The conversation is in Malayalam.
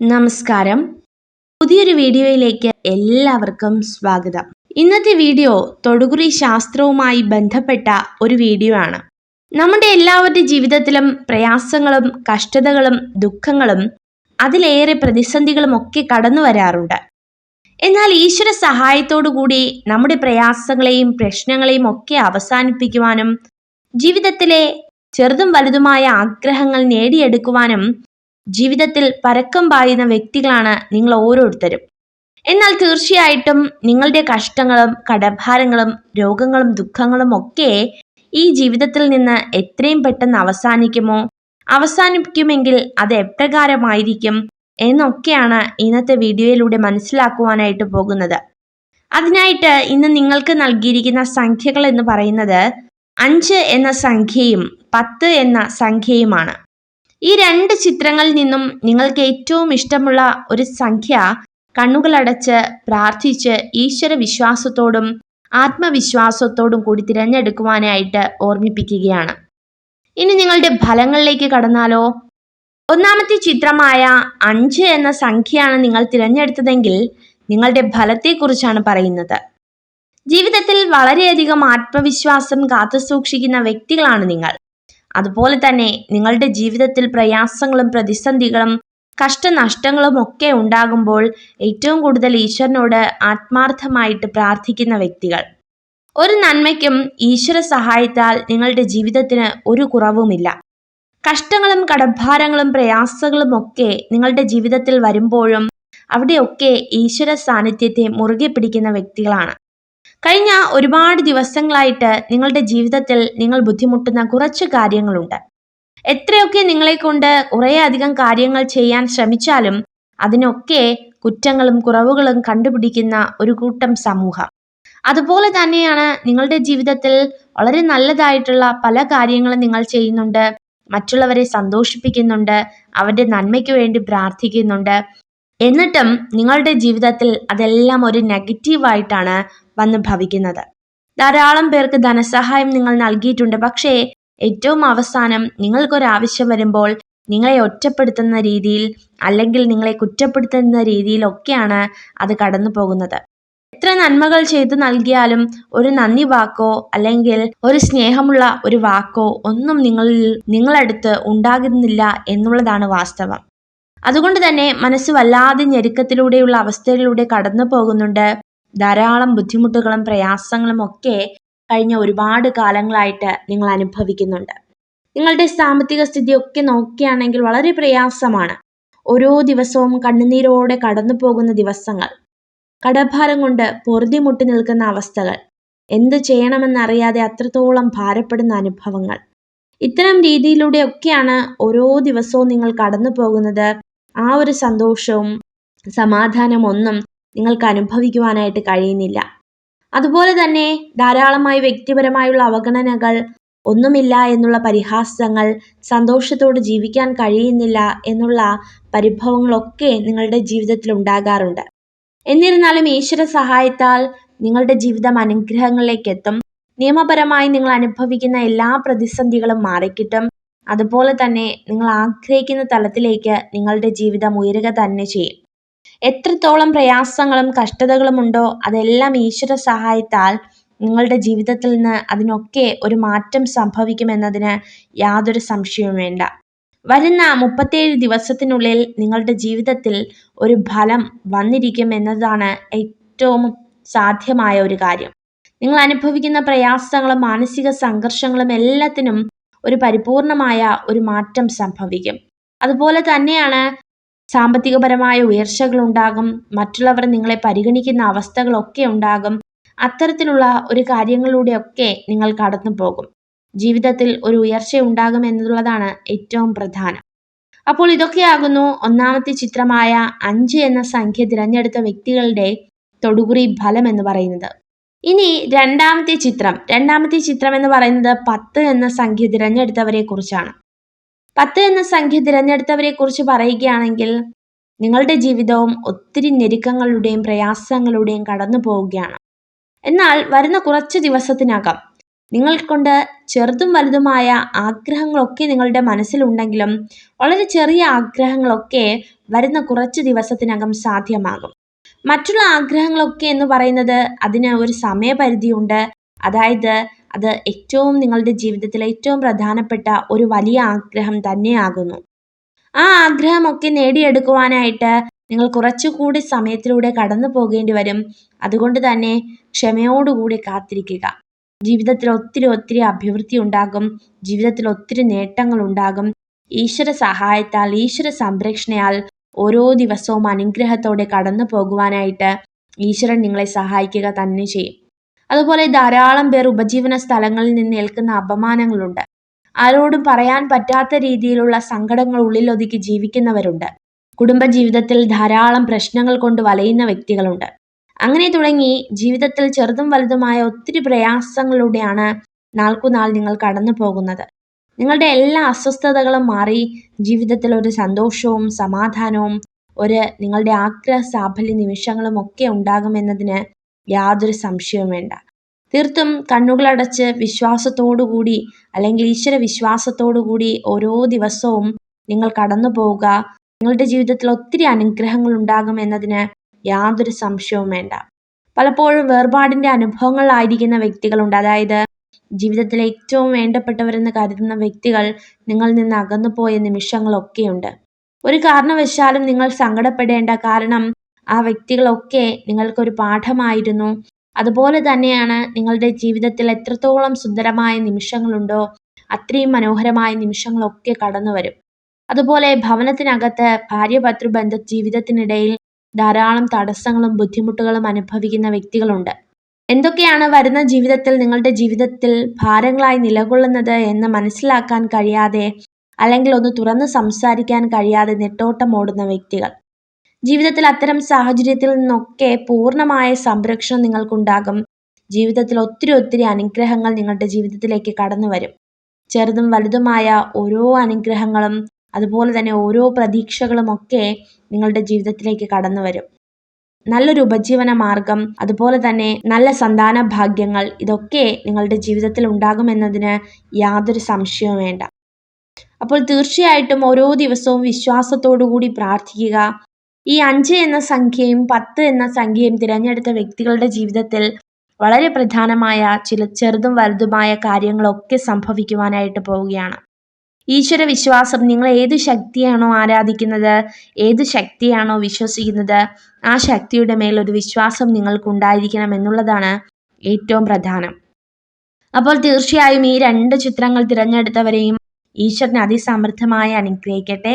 നമസ്കാരം. പുതിയൊരു വീഡിയോയിലേക്ക് എല്ലാവർക്കും സ്വാഗതം. ഇന്നത്തെ വീഡിയോ തൊടുകുറി ശാസ്ത്രവുമായി ബന്ധപ്പെട്ട ഒരു വീഡിയോ ആണ്. നമ്മുടെ എല്ലാവരുടെ ജീവിതത്തിലും പ്രയാസങ്ങളും കഷ്ടതകളും ദുഃഖങ്ങളും അതിലേറെ പ്രതിസന്ധികളും ഒക്കെ കടന്നു വരാറുണ്ട്. എന്നാൽ ഈശ്വര സഹായത്തോടു കൂടി നമ്മുടെ പ്രയാസങ്ങളെയും പ്രശ്നങ്ങളെയും ഒക്കെ അവസാനിപ്പിക്കുവാനും ജീവിതത്തിലെ ചെറുതും വലുതുമായ ആഗ്രഹങ്ങൾ നേടിയെടുക്കുവാനും ജീവിതത്തിൽ പരക്കം പായുന്ന വ്യക്തികളാണ് നിങ്ങൾ ഓരോരുത്തരും. എന്നാൽ തീർച്ചയായിട്ടും നിങ്ങളുടെ കഷ്ടങ്ങളും കടഭാരങ്ങളും രോഗങ്ങളും ദുഃഖങ്ങളും ഒക്കെ ഈ ജീവിതത്തിൽ നിന്ന് എത്രയും പെട്ടെന്ന് അവസാനിക്കുമോ? അവസാനിക്കുമെങ്കിൽ അത് എപ്രകാരമായിരിക്കും എന്നൊക്കെയാണ് ഇന്നത്തെ വീഡിയോയിലൂടെ മനസ്സിലാക്കുവാനായിട്ട് പോകുന്നത്. അതിനായിട്ട് ഇന്ന് നിങ്ങൾക്ക് നൽകിയിരിക്കുന്ന സംഖ്യകൾ എന്ന് പറയുന്നത് അഞ്ച് എന്ന സംഖ്യയും പത്ത് എന്ന സംഖ്യയുമാണ്. ഈ രണ്ട് ചിത്രങ്ങളിൽ നിന്നും നിങ്ങൾക്ക് ഏറ്റവും ഇഷ്ടമുള്ള ഒരു സംഖ്യ കണ്ണുകളടച്ച് പ്രാർത്ഥിച്ച് ഈശ്വര വിശ്വാസത്തോടും ആത്മവിശ്വാസത്തോടും കൂടി തിരഞ്ഞെടുക്കുവാനായിട്ട് ഓർമ്മിപ്പിക്കുകയാണ്. ഇനി നിങ്ങളുടെ ഫലങ്ങളിലേക്ക് കടന്നാലോ? ഒന്നാമത്തെ ചിത്രമായ അഞ്ച് എന്ന സംഖ്യയാണ് നിങ്ങൾ തിരഞ്ഞെടുത്തതെങ്കിൽ നിങ്ങളുടെ ഫലത്തെക്കുറിച്ചാണ് പറയുന്നത്. ജീവിതത്തിൽ വളരെയധികം ആത്മവിശ്വാസം കാത്തുസൂക്ഷിക്കുന്ന വ്യക്തികളാണ് നിങ്ങൾ. അതുപോലെ തന്നെ നിങ്ങളുടെ ജീവിതത്തിൽ പ്രയാസങ്ങളും പ്രതിസന്ധികളും കഷ്ടനഷ്ടങ്ങളും ഒക്കെ ഉണ്ടാകുമ്പോൾ ഏറ്റവും കൂടുതൽ ഈശ്വരനോട് ആത്മാർത്ഥമായിട്ട് പ്രാർത്ഥിക്കുന്ന വ്യക്തികൾ. ഒരു നന്മയ്ക്കും ഈശ്വര സഹായത്താൽ നിങ്ങളുടെ ജീവിതത്തിന് ഒരു കുറവുമില്ല. കഷ്ടങ്ങളും കടഭാരങ്ങളും പ്രയാസങ്ങളും ഒക്കെ നിങ്ങളുടെ ജീവിതത്തിൽ വരുമ്പോഴും അവിടെയൊക്കെ ഈശ്വര സാന്നിധ്യത്തെ മുറുകെ പിടിക്കുന്ന വ്യക്തികളാണ്. കഴിഞ്ഞ ഒരുപാട് ദിവസങ്ങളായിട്ട് നിങ്ങളുടെ ജീവിതത്തിൽ നിങ്ങൾ ബുദ്ധിമുട്ടുന്ന കുറച്ച് കാര്യങ്ങളുണ്ട്. എത്രയൊക്കെ നിങ്ങളെ കൊണ്ട് കുറേയധികം കാര്യങ്ങൾ ചെയ്യാൻ ശ്രമിച്ചാലും അതിനൊക്കെ കുറ്റങ്ങളും കുറവുകളും കണ്ടുപിടിക്കുന്ന ഒരു കൂട്ടം സമൂഹം. അതുപോലെ തന്നെയാണ് നിങ്ങളുടെ ജീവിതത്തിൽ വളരെ നല്ലതായിട്ടുള്ള പല കാര്യങ്ങളും നിങ്ങൾ ചെയ്യുന്നുണ്ട്. മറ്റുള്ളവരെ സന്തോഷിപ്പിക്കുന്നുണ്ട്. അവരുടെ നന്മയ്ക്ക് വേണ്ടി പ്രാർത്ഥിക്കുന്നുണ്ട്. എന്നിട്ടും നിങ്ങളുടെ ജീവിതത്തിൽ അതെല്ലാം ഒരു നെഗറ്റീവായിട്ടാണ് വന്ന് ഭവിക്കുന്നത്. ധാരാളം പേർക്ക് ധനസഹായം നിങ്ങൾ നൽകിയിട്ടുണ്ട്. പക്ഷേ ഏറ്റവും അവസാനം നിങ്ങൾക്കൊരാവശ്യം വരുമ്പോൾ നിങ്ങളെ ഒറ്റപ്പെടുത്തുന്ന രീതിയിൽ അല്ലെങ്കിൽ നിങ്ങളെ കുറ്റപ്പെടുത്തുന്ന രീതിയിലൊക്കെയാണ് അത് കടന്നു പോകുന്നത് എത്ര നന്മകൾ ചെയ്തു നൽകിയാലും ഒരു നന്ദി വാക്കോ അല്ലെങ്കിൽ ഒരു സ്നേഹമുള്ള ഒരു വാക്കോ ഒന്നും നിങ്ങളിൽ നിങ്ങളടുത്ത് ഉണ്ടാകുന്നില്ല എന്നുള്ളതാണ് വാസ്തവം. അതുകൊണ്ട് തന്നെ മനസ്സ് വല്ലാതെ ഞെരുക്കത്തിലൂടെയുള്ള അവസ്ഥയിലൂടെ കടന്നു പോകുന്നുണ്ട് ധാരാളം ബുദ്ധിമുട്ടുകളും പ്രയാസങ്ങളും ഒക്കെ കഴിഞ്ഞ ഒരുപാട് കാലങ്ങളായിട്ട് നിങ്ങൾ അനുഭവിക്കുന്നുണ്ട്. നിങ്ങളുടെ സാമ്പത്തിക സ്ഥിതി ഒക്കെ നോക്കുകയാണെങ്കിൽ വളരെ പ്രയാസമാണ്. ഓരോ ദിവസവും കണ്ണുനീരോടെ കടന്നു പോകുന്ന ദിവസങ്ങൾ. കടഭാരം കൊണ്ട് പൊറുതി മുട്ടി നിൽക്കുന്ന അവസ്ഥകൾ. എന്ത് ചെയ്യണമെന്നറിയാതെ അത്രത്തോളം ഭാരപ്പെടുന്ന അനുഭവങ്ങൾ. ഇത്തരം രീതിയിലൂടെയൊക്കെയാണ് ഓരോ ദിവസവും നിങ്ങൾ കടന്നു പോകുന്നത്. ആ ഒരു സന്തോഷവും സമാധാനം ഒന്നും നിങ്ങൾക്ക് അനുഭവിക്കുവാനായിട്ട് കഴിയുന്നില്ല. അതുപോലെ തന്നെ ധാരാളമായി വ്യക്തിപരമായുള്ള അവഗണനകൾ ഒന്നുമില്ല എന്നുള്ള പരിഹാസങ്ങൾ സന്തോഷത്തോടെ ജീവിക്കാൻ കഴിയുന്നില്ല എന്നുള്ള പരിഭവങ്ങളൊക്കെ നിങ്ങളുടെ ജീവിതത്തിൽ ഉണ്ടാകാറുണ്ട്. എന്നിരുന്നാലും ഈശ്വര സഹായത്താൽ നിങ്ങളുടെ ജീവിതം അനുഗ്രഹങ്ങളിലേക്ക് എത്തും നിയമപരമായി നിങ്ങൾ അനുഭവിക്കുന്ന എല്ലാ പ്രതിസന്ധികളും മാറിക്കിട്ടും. അതുപോലെ തന്നെ നിങ്ങൾ ആഗ്രഹിക്കുന്ന തലത്തിലേക്ക് നിങ്ങളുടെ ജീവിതം ഉയരുക തന്നെ ചെയ്യും. എത്രത്തോളം പ്രയാസങ്ങളും കഷ്ടതകളും ഉണ്ടോ അതെല്ലാം ഈശ്വര സഹായത്താൽ നിങ്ങളുടെ ജീവിതത്തിൽ നിന്ന് അതിനൊക്കെ ഒരു മാറ്റം സംഭവിക്കുമെന്നതിന് യാതൊരു സംശയവും വേണ്ട. വരുന്ന മുപ്പത്തേഴ് ദിവസത്തിനുള്ളിൽ നിങ്ങളുടെ ജീവിതത്തിൽ ഒരു ഫലം വന്നിരിക്കും എന്നതാണ് ഏറ്റവും സാധ്യമായ ഒരു കാര്യം. നിങ്ങൾ അനുഭവിക്കുന്ന പ്രയാസങ്ങളും മാനസിക സംഘർഷങ്ങളും എല്ലാത്തിനും ഒരു പരിപൂർണമായ ഒരു മാറ്റം സംഭവിക്കും. അതുപോലെ തന്നെയാണ് സാമ്പത്തികപരമായ ഉയർച്ചകൾ ഉണ്ടാകും മറ്റുള്ളവർ നിങ്ങളെ പരിഗണിക്കുന്ന അവസ്ഥകളൊക്കെ ഉണ്ടാകും. അത്തരത്തിലുള്ള ഒരു കാര്യങ്ങളിലൂടെയൊക്കെ നിങ്ങൾ കടന്നു പോകും ജീവിതത്തിൽ ഒരു ഉയർച്ച ഉണ്ടാകും എന്നുള്ളതാണ് ഏറ്റവും പ്രധാനം. അപ്പോൾ ഇതൊക്കെയാകുന്നു ഒന്നാമത്തെ ചിത്രമായ അഞ്ച് എന്ന സംഖ്യ തിരഞ്ഞെടുത്ത വ്യക്തികളുടെ തൊടുകുറി ഫലം എന്ന് പറയുന്നത്. ഇനി രണ്ടാമത്തെ ചിത്രം. രണ്ടാമത്തെ ചിത്രം എന്ന് പറയുന്നത് പത്ത് എന്ന സംഖ്യ തിരഞ്ഞെടുത്തവരെ കുറിച്ചാണ്. പത്ത് എന്ന സംഖ്യ തിരഞ്ഞെടുത്തവരെ കുറിച്ച് പറയുകയാണെങ്കിൽ നിങ്ങളുടെ ജീവിതവും ഒത്തിരി ഞെരുക്കങ്ങളുടെയും പ്രയാസങ്ങളുടെയും കടന്നു പോവുകയാണ്. എന്നാൽ വരുന്ന കുറച്ച് ദിവസത്തിനകം നിങ്ങൾക്കൊണ്ട് ചെറുതും വലുതുമായ ആഗ്രഹങ്ങളൊക്കെ നിങ്ങളുടെ മനസ്സിലുണ്ടെങ്കിലും വളരെ ചെറിയ ആഗ്രഹങ്ങളൊക്കെ വരുന്ന കുറച്ച് ദിവസത്തിനകം സാധ്യമാകും. മറ്റുള്ള ആഗ്രഹങ്ങളൊക്കെ എന്ന് പറയുന്നത് അതിന് ഒരു സമയപരിധിയുണ്ട്. അതായത് അത് ഏറ്റവും നിങ്ങളുടെ ജീവിതത്തിലെ ഏറ്റവും പ്രധാനപ്പെട്ട ഒരു വലിയ ആഗ്രഹം തന്നെയാകുന്നു. ആ ആഗ്രഹമൊക്കെ നേടിയെടുക്കുവാനായിട്ട് നിങ്ങൾ കുറച്ചുകൂടി സമയത്തിലൂടെ കടന്നു പോകേണ്ടി വരും. അതുകൊണ്ട് തന്നെ ക്ഷമയോടുകൂടി കാത്തിരിക്കുക. ജീവിതത്തിൽ ഒത്തിരി ഒത്തിരി അഭിവൃദ്ധി ഉണ്ടാകും. ജീവിതത്തിൽ ഒത്തിരി നേട്ടങ്ങൾ ഉണ്ടാകും. ഈശ്വര സഹായത്താൽ ഈശ്വര സംരക്ഷണയാൽ ഓരോ ദിവസവും അനുഗ്രഹത്തോടെ കടന്നു പോകുവാനായിട്ട് ഈശ്വരൻ നിങ്ങളെ സഹായിക്കുക തന്നെ ചെയ്യും. അതുപോലെ ധാരാളം പേർ ഉപജീവന സ്ഥലങ്ങളിൽ നിന്ന് ഏൽക്കുന്ന അപമാനങ്ങളുണ്ട്. ആരോടും പറയാൻ പറ്റാത്ത രീതിയിലുള്ള സങ്കടങ്ങൾ ഉള്ളിലൊതുക്കി ജീവിക്കുന്നവരുണ്ട്. കുടുംബജീവിതത്തിൽ ധാരാളം പ്രശ്നങ്ങൾ കൊണ്ട് വലയുന്ന വ്യക്തികളുണ്ട്. അങ്ങനെ തുടങ്ങി ജീവിതത്തിൽ ചെറുതും വലുതുമായ ഒത്തിരി പ്രയാസങ്ങളിലൂടെയാണ് നാൾക്കുനാൾ നിങ്ങൾ കടന്നു പോകുന്നത്. നിങ്ങളുടെ എല്ലാ അസ്വസ്ഥതകളും മാറി ജീവിതത്തിൽ ഒരു സന്തോഷവും സമാധാനവും ഒരു നിങ്ങളുടെ ആഗ്രഹ സാഫല്യ നിമിഷങ്ങളും ഒക്കെ ഉണ്ടാകുമെന്നതിന് യാതൊരു സംശയവും വേണ്ട. തീർത്തും കണ്ണുകളടച്ച് വിശ്വാസത്തോടുകൂടി അല്ലെങ്കിൽ ഈശ്വര വിശ്വാസത്തോടുകൂടി ഓരോ ദിവസവും നിങ്ങൾ കടന്നു പോവുക നിങ്ങളുടെ ജീവിതത്തിൽ ഒത്തിരി അനുഗ്രഹങ്ങൾ ഉണ്ടാകും എന്നതിന് യാതൊരു സംശയവും വേണ്ട. പലപ്പോഴും വേർപാടിന്റെ അനുഭവങ്ങളായിരിക്കുന്ന വ്യക്തികളുണ്ട്. അതായത് ജീവിതത്തിലെ ഏറ്റവും വേണ്ടപ്പെട്ടവരെന്ന് കരുതുന്ന വ്യക്തികൾ നിങ്ങളിൽ നിന്ന് അകന്നുപോയ നിമിഷങ്ങളൊക്കെയുണ്ട്. ഒരു കാരണവശാലും നിങ്ങൾ സങ്കടപ്പെടേണ്ട കാരണം ആ വ്യക്തികളൊക്കെ നിങ്ങൾക്കൊരു പാഠമായിരുന്നു. അതുപോലെ തന്നെയാണ് നിങ്ങളുടെ ജീവിതത്തിൽ എത്രത്തോളം സുന്ദരമായ നിമിഷങ്ങളുണ്ടോ അത്രയും മനോഹരമായ നിമിഷങ്ങളൊക്കെ കടന്നു വരും അതുപോലെ ഭവനത്തിനകത്ത് ഭാര്യ ഭർത്തൃബന്ധ ജീവിതത്തിനിടയിൽ ധാരാളം തടസ്സങ്ങളും ബുദ്ധിമുട്ടുകളും അനുഭവിക്കുന്ന വ്യക്തികളുണ്ട്. എന്തൊക്കെയാണ് വരുന്ന ജീവിതത്തിൽ നിങ്ങളുടെ ജീവിതത്തിൽ ഭാരങ്ങളായി നിലകൊള്ളുന്നത് എന്ന് മനസ്സിലാക്കാൻ കഴിയാതെ അല്ലെങ്കിൽ ഒന്ന് തുറന്ന് സംസാരിക്കാൻ കഴിയാതെ നെട്ടോട്ടം ഓടുന്ന വ്യക്തികൾ? ജീവിതത്തിൽ അത്തരം സാഹചര്യത്തിൽ നിന്നൊക്കെ പൂർണമായ സംരക്ഷണം നിങ്ങൾക്കുണ്ടാകും. ജീവിതത്തിൽ ഒത്തിരി ഒത്തിരി അനുഗ്രഹങ്ങൾ നിങ്ങളുടെ ജീവിതത്തിലേക്ക് കടന്നു വരും. ചെറുതും വലുതുമായ ഓരോ അനുഗ്രഹങ്ങളും അതുപോലെ തന്നെ ഓരോ പ്രതീക്ഷകളും ഒക്കെ നിങ്ങളുടെ ജീവിതത്തിലേക്ക് കടന്നു വരും. നല്ലൊരു ഉപജീവന മാർഗം അതുപോലെ തന്നെ നല്ല സന്താന ഭാഗ്യങ്ങൾ ഇതൊക്കെ നിങ്ങളുടെ ജീവിതത്തിൽ ഉണ്ടാകുമെന്നതിന് യാതൊരു സംശയവും വേണ്ട. അപ്പോൾ തീർച്ചയായിട്ടും ഓരോ ദിവസവും വിശ്വാസത്തോടു കൂടി പ്രാർത്ഥിക്കുക. ഈ അഞ്ച് എന്ന സംഖ്യയും പത്ത് എന്ന സംഖ്യയും തിരഞ്ഞെടുത്ത വ്യക്തികളുടെ ജീവിതത്തിൽ വളരെ പ്രധാനമായ ചില ചെറുതും വലുതുമായ കാര്യങ്ങളൊക്കെ സംഭവിക്കുവാനായിട്ട് പോവുകയാണ്. ഈശ്വര വിശ്വാസം നിങ്ങൾ ഏത് ശക്തിയാണോ ആരാധിക്കുന്നത് ഏത് ശക്തിയാണോ വിശ്വസിക്കുന്നത് ആ ശക്തിയുടെ മേൽ ഒരു വിശ്വാസം നിങ്ങൾക്കുണ്ടായിരിക്കണം എന്നുള്ളതാണ് ഏറ്റവും പ്രധാനം. അപ്പോൾ തീർച്ചയായും ഈ രണ്ട് ചിത്രങ്ങൾ തിരഞ്ഞെടുത്തവരെയും ഈശ്വരൻ അതിസമൃദ്ധമായി അനുഗ്രഹിക്കട്ടെ.